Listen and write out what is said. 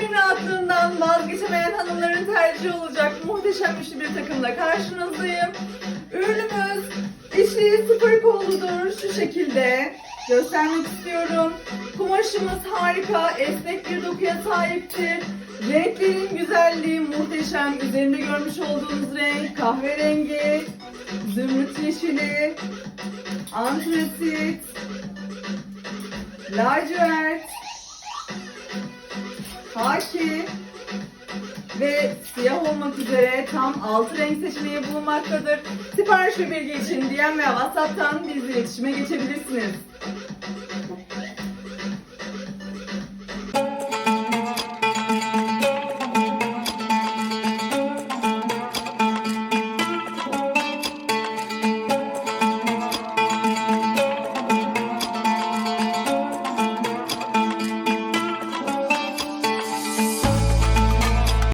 kombin rahatlığından vazgeçemeyen hanımların tercihi olacak muhteşem üçlü bir takımla karşınızdayım. Ürünümüz dişli sıfır kolludur şu şekilde. Göstermek istiyorum. Kumaşımız harika, esnek bir dokuya sahiptir. Renklerin güzelliği muhteşem. Üzerinde görmüş olduğunuz renk kahverengi, zümrüt yeşili, antrasit, lacivert, haki ve siyah olmak üzere tam 6 renk seçeneği bulunmaktadır. Sipariş ve bilgi için DM veya WhatsApp'tan bizle iletişime geçebilirsiniz.